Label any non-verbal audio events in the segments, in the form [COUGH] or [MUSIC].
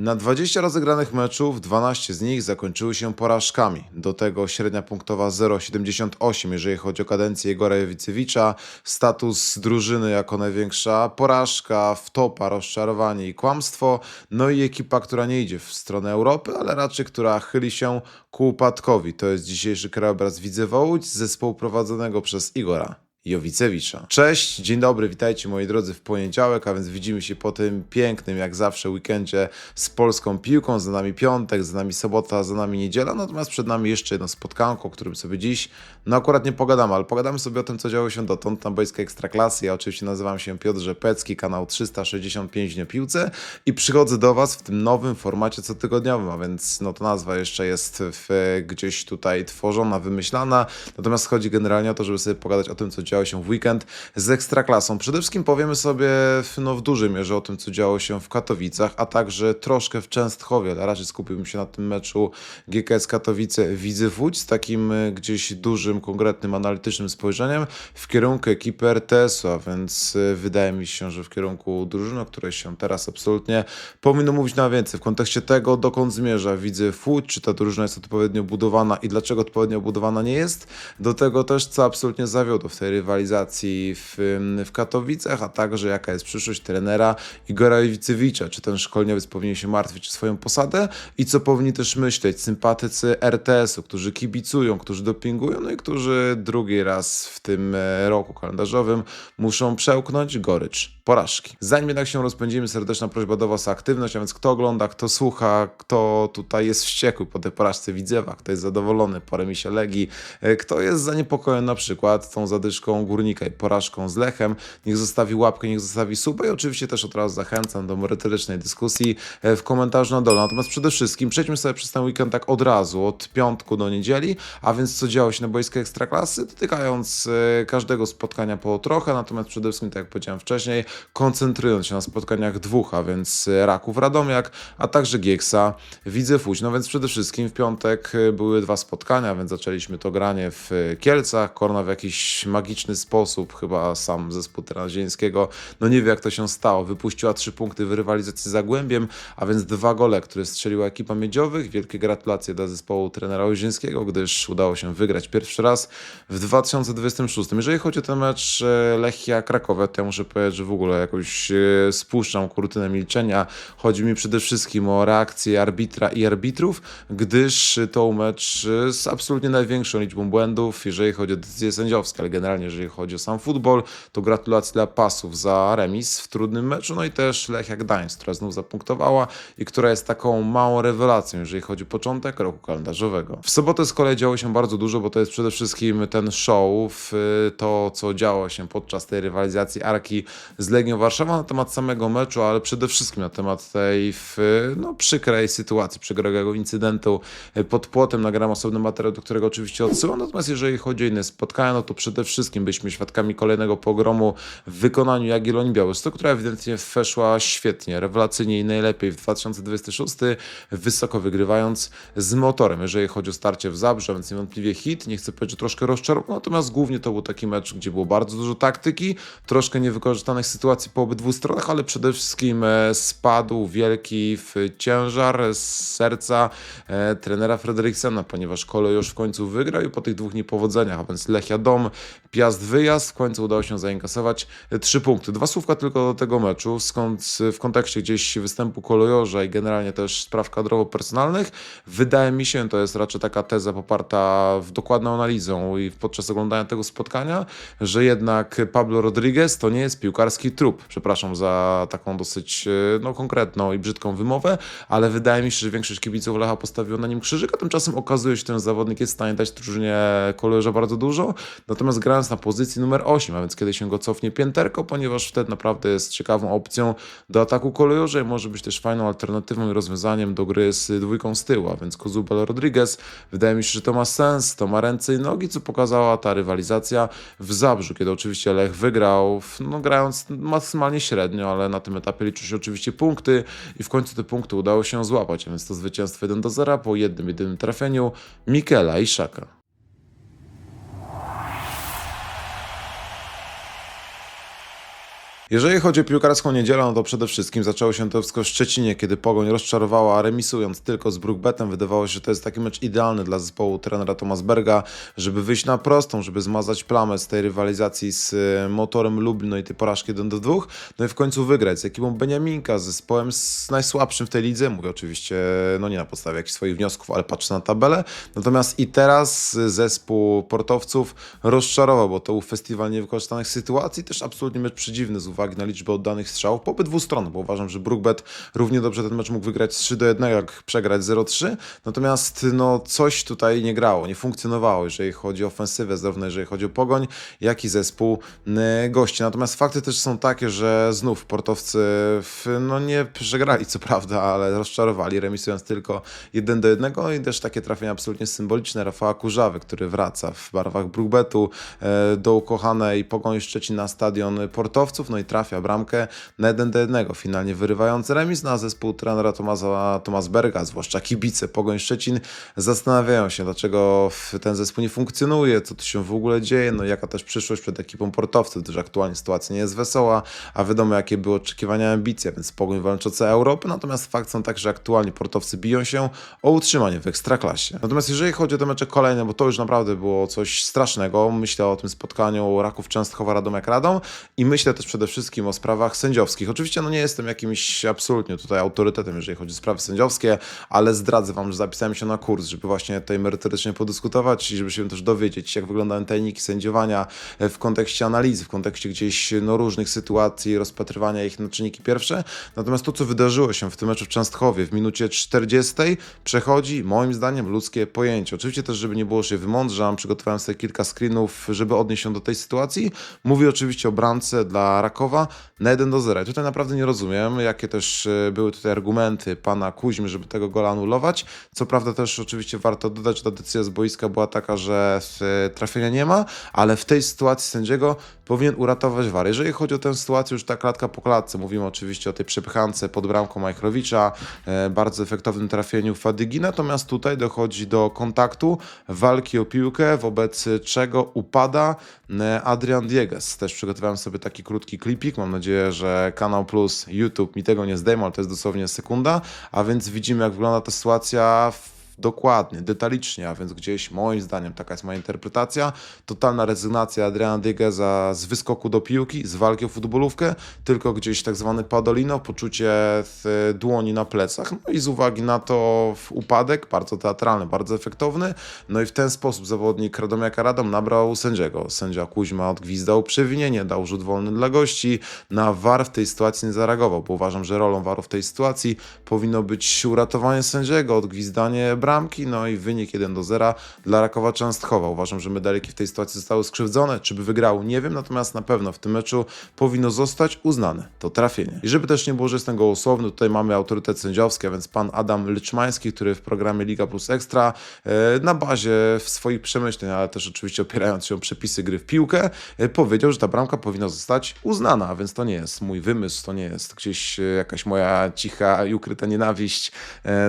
Na 20 rozegranych meczów 12 z nich zakończyły się porażkami. Do tego średnia punktowa 0,78 jeżeli chodzi o kadencję Igora Jewicewicza, status drużyny jako największa porażka, wtopa, rozczarowanie i kłamstwo, no i ekipa, która nie idzie w stronę Europy, ale raczej która chyli się ku upadkowi. To jest dzisiejszy krajobraz Widzewa Łódź, zespołu prowadzonego przez Igora. Jowicewicza. Cześć, dzień dobry, witajcie moi drodzy w poniedziałek, a więc widzimy się po tym pięknym, jak zawsze, weekendzie z polską piłką. Za nami piątek, za nami sobota, za nami niedziela, natomiast przed nami jeszcze jedno spotkanko, o którym sobie dziś, no akurat nie pogadamy, ale pogadamy sobie o tym, co działo się dotąd na boiskiej Ekstraklasy. Ja oczywiście nazywam się Piotr Rzepecki, kanał 365 Dnia Piłce i przychodzę do Was w tym nowym formacie cotygodniowym, a więc no to nazwa jeszcze jest w, gdzieś tutaj tworzona, wymyślana, natomiast chodzi generalnie o to, żeby sobie pogadać o tym, co działo się w weekend z Ekstraklasą. Przede wszystkim powiemy sobie no, w dużej mierze o tym, co działo się w Katowicach, a także troszkę w Częstchowie, ale raczej skupiłbym się na tym meczu GKS Katowice Widzew Łódź z takim e, gdzieś dużym, konkretnym, analitycznym spojrzeniem w kierunku ekipy RTS-u, a więc e, wydaje mi się, że w kierunku drużyny, o której się teraz absolutnie powinno mówić na więcej. W kontekście tego, dokąd zmierza Widzew Łódź, czy ta drużyna jest odpowiednio budowana i dlaczego odpowiednio budowana nie jest, do tego też, co absolutnie zawiodło w tej rywalizacji w, w Katowicach, a także jaka jest przyszłość trenera Igora Jowicewicza. Czy ten szkoleniowiec powinien się martwić o swoją posadę i co powinni też myśleć sympatycy RTS-u, którzy kibicują, którzy dopingują, no i którzy drugi raz w tym e, roku kalendarzowym muszą przełknąć gorycz porażki. Zanim jednak się rozpędzimy, serdeczna prośba do Was o aktywność, a więc kto ogląda, kto słucha, kto tutaj jest wściekły po tej porażce Widzewa, kto jest zadowolony po remisie Legii, e, kto jest zaniepokojony na przykład tą zadyszką Górnika i porażką z Lechem, niech zostawi łapkę, niech zostawi suba i oczywiście też od razu zachęcam do merytorycznej dyskusji e, w komentarzu na dole. Natomiast przede wszystkim przejdźmy sobie przez ten weekend tak od razu, od piątku do niedzieli, a więc co działo się na boiskach Ekstraklasy, dotykając e, każdego spotkania po trochę, natomiast przede wszystkim, tak jak powiedziałem wcześniej, koncentrując się na spotkaniach dwóch, a więc e, Raków Radomiak, a także Gieksa Widzew Łódź. No więc przede wszystkim w piątek były dwa spotkania, więc zaczęliśmy to granie w Kielcach. Korna w jakiś magiczny sposób, chyba sam zespół Zielskiego, no nie wie jak to się stało, wypuściła trzy punkty w rywalizacji z Zagłębiem, a więc dwa gole, które strzeliła ekipa Miedziowych. Wielkie gratulacje dla zespołu trenera Ojrzyńskiego, gdyż udało się wygrać pierwszy raz w 2026. Jeżeli chodzi o ten mecz e, Lechia Krakowa, to ja muszę powiedzieć, że w ogóle jakoś e, spuszczam kurtynę milczenia. Chodzi mi przede wszystkim o reakcję arbitra i arbitrów, gdyż to mecz e, z absolutnie największą liczbą błędów, jeżeli chodzi o decyzje sędziowskie, ale generalnie jeżeli chodzi o sam futbol, to gratulacje dla pasów za remis w trudnym meczu, no i też Lechia Gdańsk, która znów zapunktowała i która jest taką małą rewelacją, jeżeli chodzi o początek roku kalendarzowego. W sobotę z kolei działo się bardzo dużo, bo to jest przede wszystkim ten show, to co działo się podczas tej rywalizacji Arki z Legią Warszawa na temat samego meczu, ale przede wszystkim na temat tej no, przykrej sytuacji, przykrego incydentu pod płotem. Nagram osobny materiał, do którego oczywiście odsyłam. Natomiast jeżeli chodzi o inne spotkania, no to przede wszystkim byliśmy świadkami kolejnego pogromu w wykonaniu Jagiellonii Białystok, która ewidentnie weszła świetnie, rewelacyjnie i najlepiej w 2026, wysoko wygrywając z motorem. Jeżeli chodzi o starcie w Zabrze, więc niewątpliwie hit, nie chcę powiedzieć, że troszkę rozczarował, natomiast głównie to był taki mecz, gdzie było bardzo dużo taktyki, troszkę niewykorzystanych sytuacji po obydwu stronach, ale przede wszystkim e, spadł wielki ciężar z serca e, trenera Frederiksena, ponieważ Kolo już w końcu wygrał i po tych dwóch niepowodzeniach, a więc Lechia Dom, Piast wyjazd, w końcu udało się zainkasować e, trzy punkty. Dwa słówka tylko do tego meczu, skąd w kontekście gdzieś występu Kolejorza i generalnie też spraw kadrowo-personalnych, wydaje mi się, to jest raczej taka teza poparta w dokładną analizą i podczas oglądania tego spotkania, że jednak Pablo Rodriguez to nie jest piłkarski trup. Przepraszam za taką dosyć e, no, konkretną i brzydką wymowę, ale wydaje mi się, że większość kibiców Lecha postawiło na nim krzyżyk, a tymczasem okazuje się, że ten zawodnik jest w stanie dać drużynie Kolejorza bardzo dużo, natomiast na pozycji numer 8, a więc kiedy się go cofnie pięterko, ponieważ wtedy naprawdę jest ciekawą opcją do ataku kolejorza i może być też fajną alternatywą i rozwiązaniem do gry z dwójką z tyłu, a więc Kozubel Rodriguez. Wydaje mi się, że to ma sens, to ma ręce i nogi, co pokazała ta rywalizacja w Zabrzu, kiedy oczywiście Lech wygrał, no grając maksymalnie średnio, ale na tym etapie liczą się oczywiście punkty i w końcu te punkty udało się złapać, a więc to zwycięstwo 1 do 0 po jednym jedynym trafieniu Mikela i Szaka. Jeżeli chodzi o piłkarską niedzielę, no to przede wszystkim zaczęło się to w Szczecinie, kiedy Pogoń rozczarowała, remisując tylko z Brookbetem. Wydawało się, że to jest taki mecz idealny dla zespołu trenera Tomasberga, żeby wyjść na prostą, żeby zmazać plamę z tej rywalizacji z e, Motorem Lublin, no i tej porażki 1 do 2, no i w końcu wygrać z ekipą Beniaminka, z zespołem z najsłabszym w tej lidze. Mówię oczywiście, no nie na podstawie jakichś swoich wniosków, ale patrzę na tabelę. Natomiast i teraz zespół portowców rozczarował, bo to był festiwal niewykorzystanych sytuacji, też absolutnie mecz przedziwny z uwagi na liczbę oddanych strzałów po obydwu stronach, bo uważam, że Brookbet równie dobrze ten mecz mógł wygrać 3 do 1, jak przegrać 0-3. Natomiast no coś tutaj nie grało, nie funkcjonowało, jeżeli chodzi o ofensywę, zarówno jeżeli chodzi o Pogoń, jak i zespół gości. Natomiast fakty też są takie, że znów portowcy w, no nie przegrali co prawda, ale rozczarowali, remisując tylko 1 do 1 i też takie trafienia absolutnie symboliczne Rafała Kurzawy, który wraca w barwach Brookbetu e, do ukochanej Pogoni Szczecin na stadion portowców, no i trafia bramkę na 1 do 1, finalnie wyrywając remis na zespół trenera Tomasa, Tomasberga, zwłaszcza kibice Pogoń Szczecin zastanawiają się, dlaczego ten zespół nie funkcjonuje, co tu się w ogóle dzieje, no jaka też przyszłość przed ekipą portowców, gdyż aktualnie sytuacja nie jest wesoła, a wiadomo jakie były oczekiwania, ambicje, więc Pogoń całe Europy, natomiast fakt są tak, że aktualnie portowcy biją się o utrzymanie w Ekstraklasie. Natomiast jeżeli chodzi o te mecze kolejne, bo to już naprawdę było coś strasznego, myślę o tym spotkaniu Raków Częstochowa Radom jak Radom i myślę też przede wszystkim o sprawach sędziowskich. Oczywiście no nie jestem jakimś absolutnie tutaj autorytetem, jeżeli chodzi o sprawy sędziowskie, ale zdradzę Wam, że zapisałem się na kurs, żeby właśnie tutaj merytorycznie podyskutować i żeby się też dowiedzieć, jak wyglądają tajniki sędziowania w kontekście analizy, w kontekście gdzieś no, różnych sytuacji, rozpatrywania ich na czynniki pierwsze. Natomiast to, co wydarzyło się w tym meczu w Częstochowie w minucie 40 przechodzi, moim zdaniem, ludzkie pojęcie. Oczywiście też, żeby nie było, się wymądrzam, przygotowałem sobie kilka screenów, żeby odnieść się do tej sytuacji. Mówię oczywiście o bramce dla Rakowa na 1 do 0. I Tutaj naprawdę nie rozumiem, jakie też e, były tutaj argumenty pana Kuźmy, żeby tego gola anulować. Co prawda też oczywiście warto dodać, że ta decyzja z boiska była taka, że e, trafienia nie ma, ale w tej sytuacji sędziego powinien uratować war. Jeżeli chodzi o tę sytuację już tak klatka po klatce, mówimy oczywiście o tej przepychance pod bramką Majchrowicza, e, bardzo efektownym trafieniu Fadygi, natomiast tutaj dochodzi do kontaktu, walki o piłkę, wobec czego upada Adrian Dieges. Też przygotowałem sobie taki krótki klipik, mam nadzieję, że Kanał Plus, YouTube mi tego nie zdejmą, ale to jest dosłownie sekunda, a więc widzimy jak wygląda ta sytuacja w dokładnie, detalicznie, a więc gdzieś moim zdaniem, taka jest moja interpretacja, totalna rezygnacja Adriana Digeza z wyskoku do piłki, z walki o futbolówkę, tylko gdzieś tak zwany padolino, poczucie dłoni na plecach, no i z uwagi na to upadek, bardzo teatralny, bardzo efektowny, no i w ten sposób zawodnik Radomiaka Radom nabrał sędziego. Sędzia Kuźma odgwizdał przewinienie, dał rzut wolny dla gości, na VAR w tej sytuacji nie zareagował, bo uważam, że rolą VAR-u w tej sytuacji powinno być uratowanie sędziego, odgwizdanie bramki, no i wynik 1 do 0 dla Rakowa Częstochowa. Uważam, że medaliki w tej sytuacji zostały skrzywdzone. Czy by wygrał? Nie wiem, natomiast na pewno w tym meczu powinno zostać uznane to trafienie. I żeby też nie było, że jestem gołosłowny, tutaj mamy autorytet sędziowski, a więc pan Adam Lyczmański, który w programie Liga Plus Ekstra e, na bazie swoich przemyśleń, ale też oczywiście opierając się o przepisy gry w piłkę, e, powiedział, że ta bramka powinna zostać uznana, a więc to nie jest mój wymysł, to nie jest gdzieś e, jakaś moja cicha i ukryta nienawiść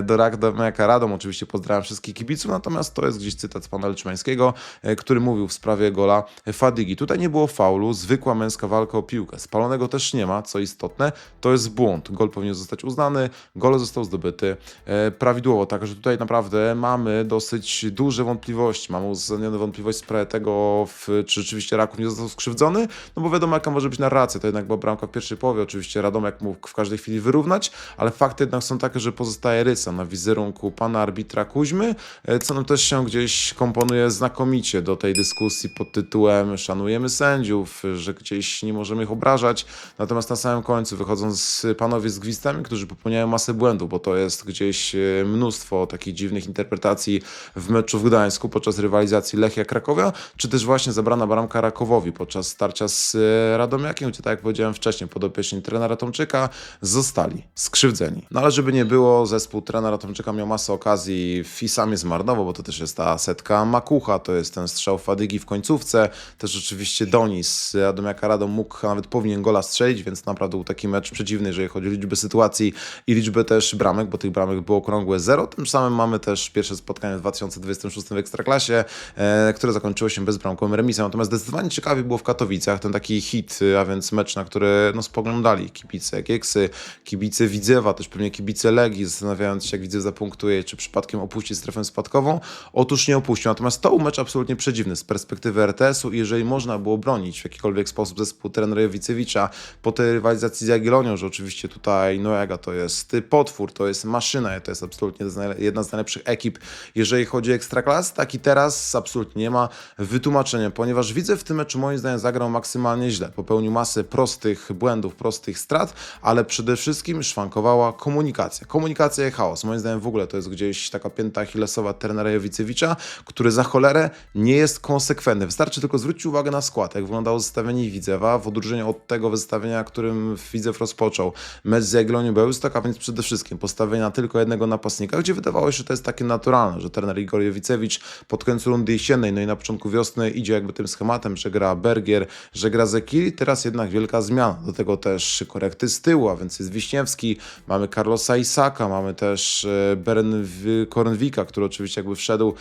do Radomaka Radom. Oczywiście pozdrawiam wszystkich kibiców, natomiast to jest gdzieś cytat z pana Leczmańskiego, e, który mówił w sprawie gola Fadigi. Tutaj nie było faulu, zwykła męska walka o piłkę. Spalonego też nie ma, co istotne, to jest błąd. Gol powinien zostać uznany, gol został zdobyty e, prawidłowo, także tutaj naprawdę mamy dosyć duże wątpliwości. Mamy uzasadnione wątpliwości w sprawie tego, czy rzeczywiście Raków nie został skrzywdzony, no bo wiadomo jaka może być narracja, to jednak była bramka w pierwszej połowie, oczywiście Radomek mógł w każdej chwili wyrównać, ale fakty jednak są takie, że pozostaje rysa na wizerunku pana arbitra Kuźmy, e, co nam też się gdzieś komponuje znakomicie do tej dyskusji pod tytułem szanujemy sędziów, że gdzieś nie możemy ich obrażać, natomiast na samym końcu wychodzą z panowie z gwistami, którzy popełniają masę błędów, bo to jest gdzieś e, mnóstwo takich dziwnych interpretacji w meczu w Gdańsku podczas rywalizacji Lechia Krakowia, czy też właśnie zabrana bramka Rakowowi podczas starcia z e, Radomiakiem, gdzie tak jak powiedziałem wcześniej, podopieczni trenera Tomczyka zostali skrzywdzeni. No ale żeby nie było, zespół trenera Tomczyka miał masę okazji i sam jest zmarnował, bo to też jest ta setka Makucha, to jest ten strzał Fadygi w końcówce, też oczywiście Donis, Adomiaka Radom mógł, a nawet powinien gola strzelić, więc naprawdę był taki mecz przeciwny, jeżeli chodzi o liczbę sytuacji i liczbę też bramek, bo tych bramek było okrągłe zero. Tym samym mamy też pierwsze spotkanie w 2026 w Ekstraklasie, e, które zakończyło się bezbramkowym remisem. Natomiast zdecydowanie ciekawie było w Katowicach, ten taki hit, a więc mecz, na który no, spoglądali kibice Gieksy, kibice Widzewa, też pewnie kibice Legii, zastanawiając się, jak Widzew zapunktuje, czy przypadkiem opuści strefę spadkową. Otóż nie opuścił. Natomiast to był mecz absolutnie przedziwny z perspektywy RTS-u i jeżeli można było bronić w jakikolwiek sposób zespół trenera Jowicewicza po tej rywalizacji z Jagiellonią, że oczywiście tutaj Noega to jest potwór, to jest maszyna, to jest absolutnie jedna z najlepszych ekip, jeżeli chodzi o Ekstraklas, tak i teraz absolutnie nie ma wytłumaczenia, ponieważ widzę w tym meczu moim zdaniem zagrał maksymalnie źle. Popełnił masę prostych błędów, prostych strat, ale przede wszystkim szwankowała komunikacja. Komunikacja i chaos. Moim zdaniem w ogóle to jest gdzieś taka pięta achillesowa trenera Jowicewicza, który za cholerę nie jest konsekwentny. Wystarczy tylko zwrócić uwagę na skład, jak wyglądało zestawienie Widzewa w odróżnieniu od tego zestawienia, którym Widzew rozpoczął mecz z Jagiellonią Białystok, a więc przede wszystkim postawienia tylko jednego napastnika, gdzie wydawało się, że to jest takie naturalne, że trener Igor Jowicewicz pod końcu rundy jesiennej, no i na początku wiosny idzie jakby tym schematem, że gra Bergier, że gra Zekiri, teraz jednak wielka zmiana. Do tego też korekty z tyłu, a więc jest Wiśniewski, mamy Carlosa Isaka, mamy też e, Beren Kornwika, który oczywiście jakby wszedł e,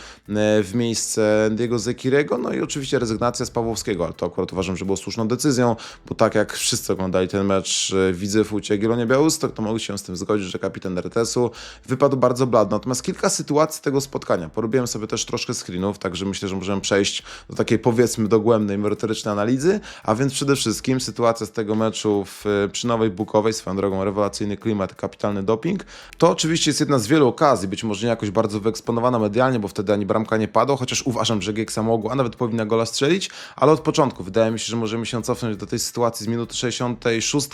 w miejsce Diego Zekirego, no i oczywiście rezygnacja z Pawłowskiego, ale to akurat uważam, że było słuszną decyzją, bo tak jak wszyscy oglądali ten mecz e, widzę w Jagiellonia Białystok, to mogli się z tym zgodzić, że kapitan RTS-u wypadł bardzo blad. Natomiast kilka sytuacji tego spotkania. Porobiłem sobie też troszkę screenów, także myślę, że możemy przejść do takiej powiedzmy dogłębnej, merytorycznej analizy, a więc przede wszystkim sytuacja z tego meczu w, przy Nowej Bukowej, swoją drogą rewelacyjny klimat, kapitalny doping. To oczywiście jest jedna z wielu okazji, być może nie jakoś bardzo wyeksponowana medialnie, bo wtedy ani bramka nie padła, chociaż uważam, że Gieksa mogła, a nawet powinna gola strzelić, ale od początku wydaje mi się, że możemy się cofnąć do tej sytuacji z minuty 66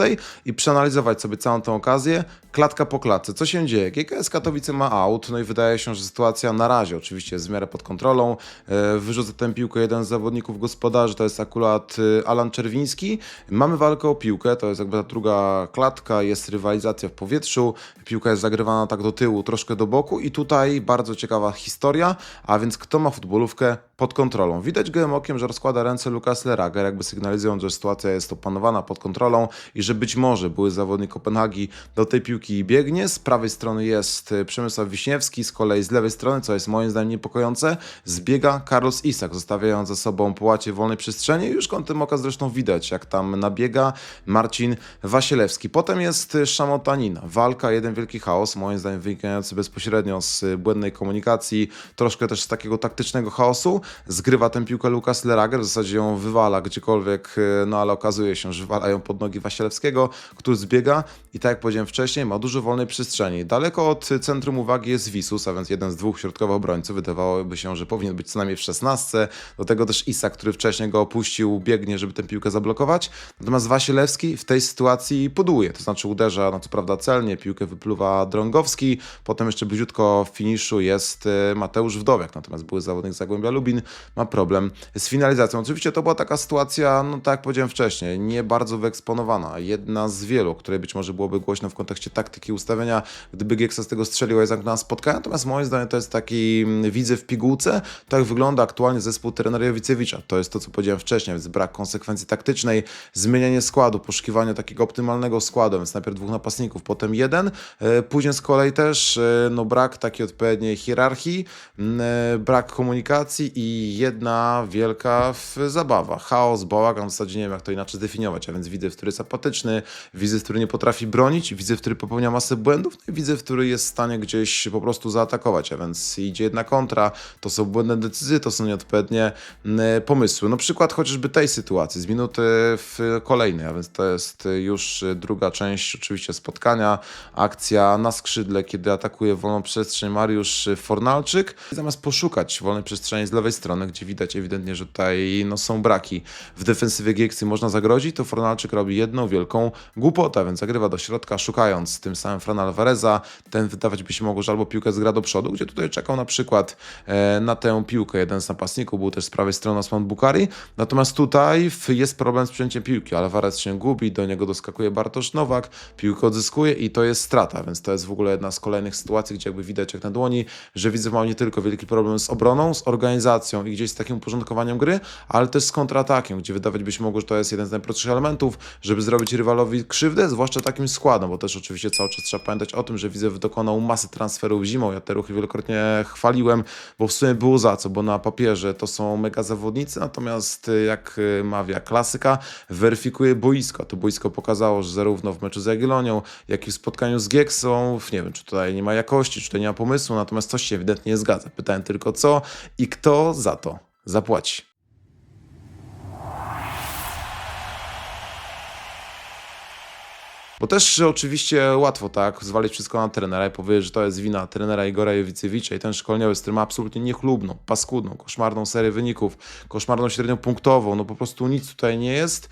i przeanalizować sobie całą tę okazję, klatka po klatce. Co się dzieje? GKS Katowice ma out, no i wydaje się, że sytuacja na razie oczywiście jest w miarę pod kontrolą. E, wyrzuca tę piłkę jeden z zawodników gospodarzy, to jest akurat e, Alan Czerwiński. Mamy walkę o piłkę, to jest jakby ta druga klatka, jest rywalizacja w powietrzu, piłka jest zagrywana tak do tyłu, troszkę do boku i tutaj bardzo ciekawa historia, a więc kto ma futbolówkę pod kontrolą. Widać gołym okiem, że rozkłada ręce Lukas Lerager, jakby sygnalizując, że sytuacja jest opanowana pod kontrolą i że być może były zawodnik Kopenhagi do tej piłki biegnie. Z prawej strony jest e, Przemysław Wiśniewski, z kolei z lewej strony, co jest moim zdaniem niepokojące, zbiega Carlos Isak, zostawiając za sobą połacie wolnej przestrzeni. Już kątem oka zresztą widać, jak tam nabiega Marcin Wasielewski. Potem jest szamotanina, walka, jeden wielki chaos, moim zdaniem wynikający bezpośrednio z błędnej komunikacji, troszkę też z takiego taktycznego chaosu. Zgrywa tę piłkę Lukas Lerager, w zasadzie ją wywala gdziekolwiek, e, no ale okazuje się, że wywalają pod nogi Wasielewskiego, który zbiega i tak jak powiedziałem wcześniej, ma dużo wolnej przestrzeni. Daleko od centrum uwagi jest Wisus, a więc jeden z dwóch środkowych obrońców. Wydawałoby się, że powinien być co najmniej w 16. Do tego też Isak, który wcześniej go opuścił, biegnie, żeby tę piłkę zablokować. Natomiast Wasielewski w tej sytuacji podłuje, to znaczy uderza, no co prawda celnie, piłkę wypluwa Drągowski, potem jeszcze bliziutko w finiszu jest e, Mateusz Wdowiak, natomiast były zawodnik Zagłębia Lubin ma problem z finalizacją. Oczywiście to była taka sytuacja, no tak jak powiedziałem wcześniej, nie bardzo wyeksponowana. Jedna z wielu, której być może byłoby głośno w kontekście taktyki ustawienia, gdyby Gieksa z tego strzelił, a jest na spotkanie. Natomiast moim zdaniem to jest taki, mm, widzę w pigułce, tak wygląda aktualnie zespół trenera. To jest to, co powiedziałem wcześniej, więc brak konsekwencji taktycznej, zmienianie składu, poszukiwanie takiego optymalnego składu, więc najpierw dwóch napastników, potem jeden, e, później z kolei też e, no, brak takiej odpowiedniej hierarchii, e, brak komunikacji i jedna wielka zabawa. Chaos, bałagan, w zasadzie nie wiem jak to inaczej zdefiniować, a więc widzę, który jest apatyczny, widzę, który nie potrafi bronić, widzę, który popełnia masę błędów, no i widzę, który jest w stanie gdzieś po prostu zaatakować, a więc idzie jedna kontra, to są błędne decyzje, to są nieodpowiednie mm, pomysły. No przykład chociażby tej sytuacji z minuty w kolejnej, a więc to jest już druga część oczywiście spotkania, akcja na skrzydle, kiedy atakuje wolną przestrzeń Mariusz Fornalczyk. Zamiast poszukać wolnej przestrzeni z lewej strony, gdzie widać ewidentnie, że tutaj no, są braki w defensywie Gieksy można zagrozić, to Fornalczyk robi jedną wielką głupotę, więc zagrywa do środka, szukając tym samym Fran Alvareza. Ten wydawać by się mogło, że albo piłkę zgra do przodu, gdzie tutaj czekał na przykład e, na tę piłkę jeden z napastników, był też z prawej strony Osman Bukari. Natomiast tutaj jest problem z przyjęciem piłki. Alvarez się gubi, do niego doskakuje Bartosz Nowak, piłkę odzyskuje i to jest strata, więc to jest w ogóle jedna z kolejnych sytuacji, gdzie jakby widać, jak na dłoni, że Widzew ma nie tylko wielki problem z obroną, z organizacją i gdzieś z takim uporządkowaniem gry, ale też z kontratakiem, gdzie wydawać by się mogło, że to jest jeden z najprostszych elementów, żeby zrobić rywalowi krzywdę, zwłaszcza takim składem, bo też oczywiście cały czas trzeba pamiętać o tym, że Widzew dokonał masy transferów zimą. Ja te ruchy wielokrotnie chwaliłem, bo w sumie było za co, bo na papierze to są mega zawodnicy, natomiast y, jak y, mawia klasyka, weryfikuje boisko. To boisko pokazało, że zarówno w meczu z Jagiellonią, jak i w spotkaniu z Gieksą, nie wiem, czy tutaj nie ma jakości, czy tutaj nie ma pomysłu, natomiast coś się ewidentnie nie zgadza. Pytałem tylko co i kto za to zapłaci. Bo też oczywiście łatwo tak zwalić wszystko na trenera i powiedzieć, że to jest wina trenera Igora Jewicewicza i ten szkoleniowy, z którym ma absolutnie niechlubną, paskudną, koszmarną serię wyników, koszmarną średnią punktową, no po prostu nic tutaj nie jest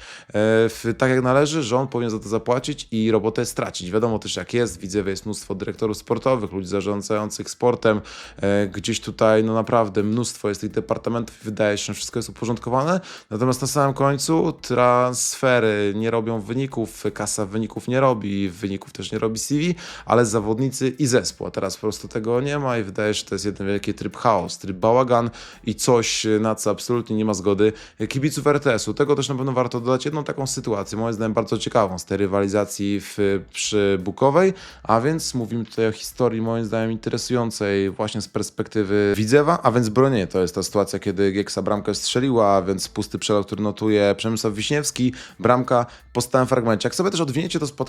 e, tak jak należy, że on powinien za to zapłacić i robotę stracić. Wiadomo też jak jest, widzę, że jest mnóstwo dyrektorów sportowych, ludzi zarządzających sportem, e, gdzieś tutaj no naprawdę mnóstwo jest tych departamentów wydaje się, że wszystko jest uporządkowane, natomiast na samym końcu transfery nie robią wyników, kasa wyników nie robi, wyników też nie robi CV, ale zawodnicy i zespół. A teraz po prostu tego nie ma i wydaje się, że to jest jeden wielki tryb chaos, tryb bałagan i coś, na co absolutnie nie ma zgody kibiców RTS-u. Tego też na pewno warto dodać jedną taką sytuację, moim zdaniem bardzo ciekawą z tej rywalizacji w, przy Bukowej, a więc mówimy tutaj o historii moim zdaniem interesującej właśnie z perspektywy Widzewa, a więc bronienie to jest ta sytuacja, kiedy Gieksa bramkę strzeliła, a więc pusty przelot, który notuje Przemysław Wiśniewski, bramka po stałym fragmencie. Jak sobie też odwiniecie to spotkanie,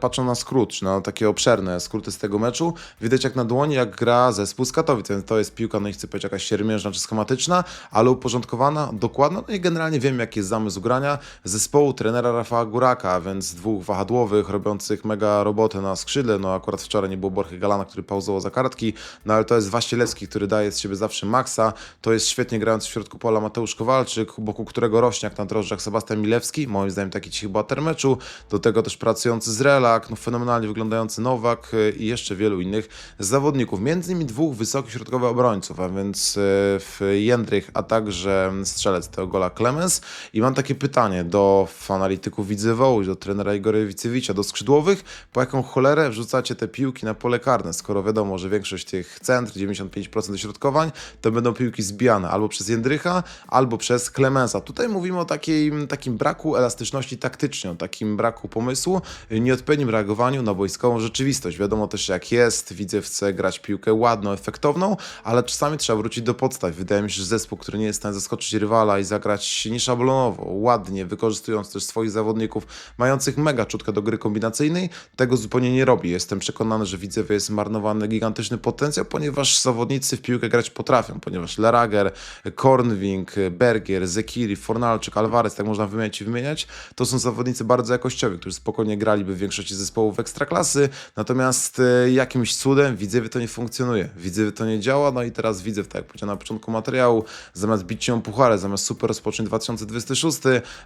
patrzą na skrót, czy na takie obszerne skróty z tego meczu, widać jak na dłoni, jak gra zespół z Katowic. To jest piłka, no nie chcę powiedzieć jakaś siermierzna czy schematyczna, ale uporządkowana, dokładna, no i generalnie wiem jaki jest zamysł grania zespołu trenera Rafała Góraka, więc dwóch wahadłowych, robiących mega robotę na skrzydle, no akurat wczoraj nie było Borchy Galana, który pauzował za kartki, no ale to jest Waścielewski, który daje z siebie zawsze maksa, to jest świetnie grający w środku pola Mateusz Kowalczyk, wokół którego rośnie jak na drożdżach Sebastian Milewski, moim zdaniem taki cichy bohater meczu, do tego też pracujący z Relak, no fenomenalnie wyglądający Nowak y, i jeszcze wielu innych zawodników, między innymi dwóch wysokich środkowych obrońców, a więc w Jędrych, a także strzelec tego gola Clemens. I mam takie pytanie do analityków Widzewołu, do trenera Igora Wicewicza, do skrzydłowych, po jaką cholerę wrzucacie te piłki na pole karne, skoro wiadomo, że większość tych centr, 95% dośrodkowań, to będą piłki zbijane albo przez Jędrycha, albo przez Clemensa. Tutaj mówimy o takiej, takim braku elastyczności taktycznej, o takim braku pomysłu, nieodpowiednim reagowaniu na wojskową rzeczywistość. Wiadomo też jak jest, widzę chce grać piłkę ładną, efektowną, ale czasami trzeba wrócić do podstaw. Wydaje mi się, że zespół, który nie jest w stanie zaskoczyć rywala i zagrać nieszablonowo, ładnie, wykorzystując też swoich zawodników, mających mega czutkę do gry kombinacyjnej, tego zupełnie nie robi. Jestem przekonany, że Widzew jest marnowany gigantyczny potencjał, ponieważ zawodnicy w piłkę grać potrafią, ponieważ Lerager, Kornwing, Bergier, Zekiri, Fornalczyk, Alvarez, tak można wymieniać i wymieniać, to są zawodnicy bardzo jakościowi, którzy spokojnie graliby w większości zespołów ekstraklasy, natomiast e, jakimś cudem Widzewie to nie funkcjonuje. Widzewie to nie działa, no i teraz Widzew, tak jak powiedziałem na początku materiału, zamiast bić się puchary, zamiast super rozpocząć 2026,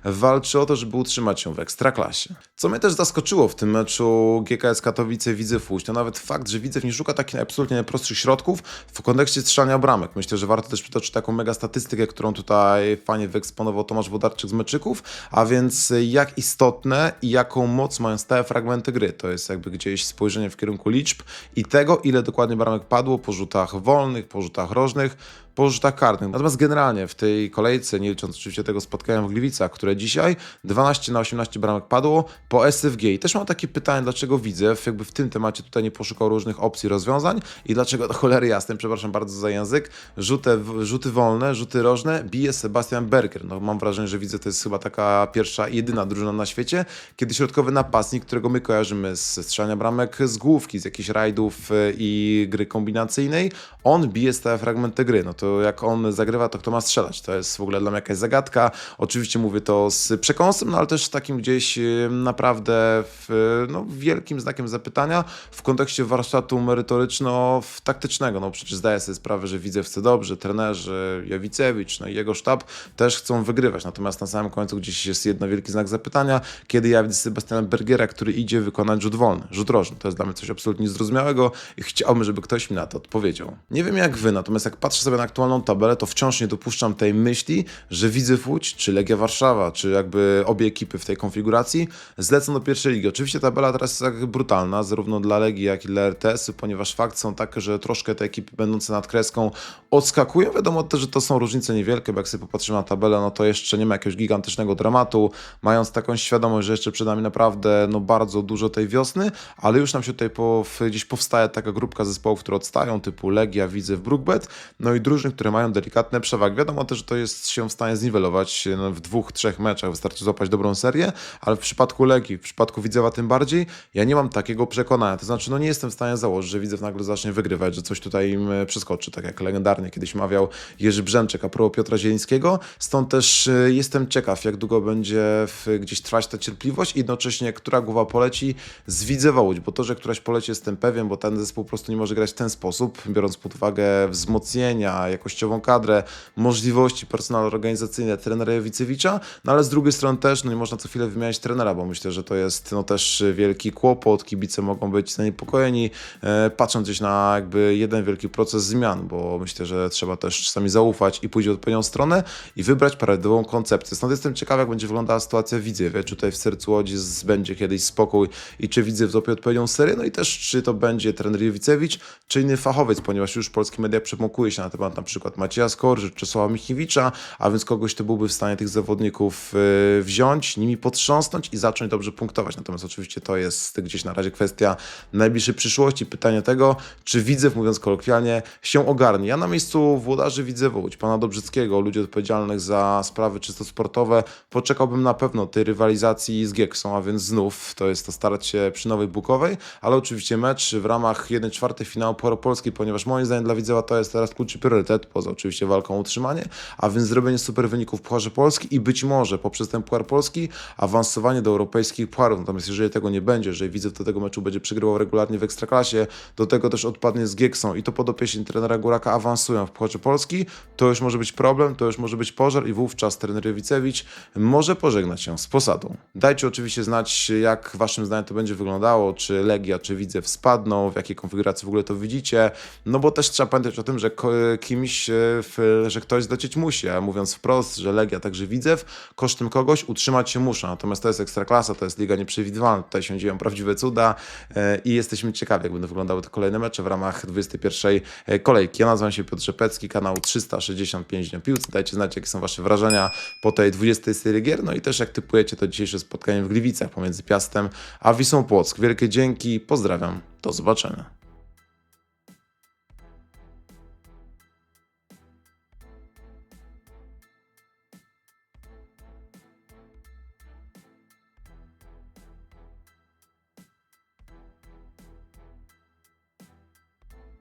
walczy o to, żeby utrzymać się w ekstraklasie. Co mnie też zaskoczyło w tym meczu GKS Katowice Widzew Łódź, to nawet fakt, że Widzew nie szuka takich absolutnie najprostszych środków w kontekście strzelania bramek. Myślę, że warto też przytoczyć taką mega statystykę, którą tutaj fajnie wyeksponował Tomasz Wodarczyk z meczyków, a więc jak istotne i jaką moc mają stałe fragmenty gry. To jest jakby gdzieś spojrzenie w kierunku liczb i tego, ile dokładnie bramek padło po rzutach wolnych, po rzutach rożnych, po rzutach karnych. Natomiast generalnie w tej kolejce, nie licząc oczywiście tego spotkania w Gliwicach, które dzisiaj 12 na 18 bramek padło po SFG. I też mam takie pytanie, dlaczego widzę, jakby w tym temacie tutaj nie poszukał różnych opcji rozwiązań i dlaczego [LAUGHS] do cholery jasnej, przepraszam bardzo za język, rzuty, rzuty wolne, rzuty rożne bije Sebastian Berger. No mam wrażenie, że widzę, to jest chyba taka pierwsza, jedyna drużyna na świecie, kiedy środkowy którego my kojarzymy z strzelania bramek z główki, z jakichś rajdów y, i gry kombinacyjnej, on bije stałe fragmenty gry. No to jak on zagrywa, to kto ma strzelać? To jest w ogóle dla mnie jakaś zagadka. Oczywiście mówię to z przekąsem, no ale też takim gdzieś y, naprawdę w, no, wielkim znakiem zapytania w kontekście warsztatu merytoryczno-taktycznego. No przecież zdaję sobie sprawę, że widzę chce dobrze, trenerzy Jawicewicz, no i jego sztab też chcą wygrywać. Natomiast na samym końcu gdzieś jest jedno wielki znak zapytania, kiedy ja widzę Sebastiana Bergera, który idzie wykonać rzut wolny, rzut rożny. To jest dla mnie coś absolutnie niezrozumiałego i chciałbym, żeby ktoś mi na to odpowiedział. Nie wiem jak wy, natomiast jak patrzę sobie na aktualną tabelę, to wciąż nie dopuszczam tej myśli, że Widzew Łódź, czy Legia Warszawa, czy jakby obie ekipy w tej konfiguracji zlecą do pierwszej ligi. Oczywiście tabela teraz jest tak brutalna, zarówno dla Legii, jak i dla RTS-y, ponieważ fakt są takie, że troszkę te ekipy będące nad kreską odskakują. Wiadomo też, że to są różnice niewielkie, bo jak sobie popatrzymy na tabelę, no to jeszcze nie ma jakiegoś gigantycznego dramatu, mając taką świadomość, że jeszcze przed nami naprawdę no, bardzo dużo tej wiosny, ale już nam się tutaj po, gdzieś powstaje taka grupka zespołów, które odstają, typu Legia, Widzew, Brookbet, no i drużyn, które mają delikatne przewagi. Wiadomo też, że to jest się w stanie zniwelować no, w dwóch, trzech meczach, wystarczy złapać dobrą serię, ale w przypadku Legii, w przypadku Widzewa tym bardziej, ja nie mam takiego przekonania, to znaczy no nie jestem w stanie założyć, że Widzew nagle zacznie wygrywać, że coś tutaj im e, przeskoczy, tak jak legendarnie kiedyś mawiał Jerzy Brzęczek a propos Piotra Zielińskiego, stąd też e, jestem ciekaw, jak długo będzie gdzieś trwać ta cierpliwość. I jednocześnie, która głowa poleci z Widzewa Łódź, bo to, że któraś poleci jestem pewien, bo ten zespół po prostu nie może grać w ten sposób, biorąc pod uwagę wzmocnienia, jakościową kadrę, możliwości personalne organizacyjne trenera Jowicewicza, no ale z drugiej strony też, no nie można co chwilę wymieniać trenera, bo myślę, że to jest no też wielki kłopot, kibice mogą być zaniepokojeni, e, patrząc gdzieś na jakby jeden wielki proces zmian, bo myślę, że trzeba też czasami zaufać i pójść w odpowiednią stronę i wybrać prawidłową koncepcję. Stąd jestem ciekawy, jak będzie wyglądała sytuacja Widzewie, czy tutaj w sercu Łodzi będzie kiedyś spokój i czy Widzew złapie odpowiednią serię, no i też czy to będzie trener Jowicewicz, czy inny fachowiec, ponieważ już polskie media przemokuje się na temat na przykład Macieja Skorży, czy Czesława Michiewicza, a więc kogoś, kto byłby w stanie tych zawodników y, wziąć, nimi potrząsnąć i zacząć dobrze punktować. Natomiast oczywiście to jest gdzieś na razie kwestia najbliższej przyszłości. Pytanie tego, czy Widzew, mówiąc kolokwialnie, się ogarnie. Ja na miejscu włodarzy Widzewa Łódź, pana Dobrzyckiego, ludzi odpowiedzialnych za sprawy czysto sportowe, poczekałbym na pewno tej rywalizacji z Gieksą, a więc znów to jest to starać się przy Nowej Bukowej, ale oczywiście mecz w ramach 1-4 finału Polski, ponieważ moim zdaniem dla Widzewa to jest teraz kluczy priorytet, poza oczywiście walką o utrzymanie, a więc zrobienie super wyników w Pucharze Polski i być może poprzez ten Puchar Polski awansowanie do europejskich pucharów. Natomiast jeżeli tego nie będzie, jeżeli Widzew do tego meczu będzie przegrywał regularnie w Ekstraklasie, do tego też odpadnie z Gieksą i to podopieczni trenera Góraka awansują w Pucharze Polski, to już może być problem, to już może być pożar i wówczas trener Jowicewicz może pożegnać się z posadą. Dajcie oczywiście znać, jak waszym zdaniem to będzie wyglądało, czy Legia, czy Widzew spadną, w jakiej konfiguracji w ogóle to widzicie, no bo też trzeba pamiętać o tym, że kimś, e, że ktoś zlecieć musi, a mówiąc wprost, że Legia, także Widzew, kosztem kogoś utrzymać się muszą, natomiast to jest Ekstraklasa, to jest liga nieprzewidywalna, tutaj się dzieją prawdziwe cuda e, i jesteśmy ciekawi, jak będą wyglądały te kolejne mecze w ramach 21 kolejki. Ja nazywam się Piotr Rzepecki, kanał 365 Dnia Piłce, dajcie znać, jakie są wasze wrażenia po tej 20 serii gier, no i też jak typujecie to dzisiejsze spotkanie w Gliwicach pomiędzy Piastem a Wisłą Płock. Wielkie dzięki, pozdrawiam, do zobaczenia.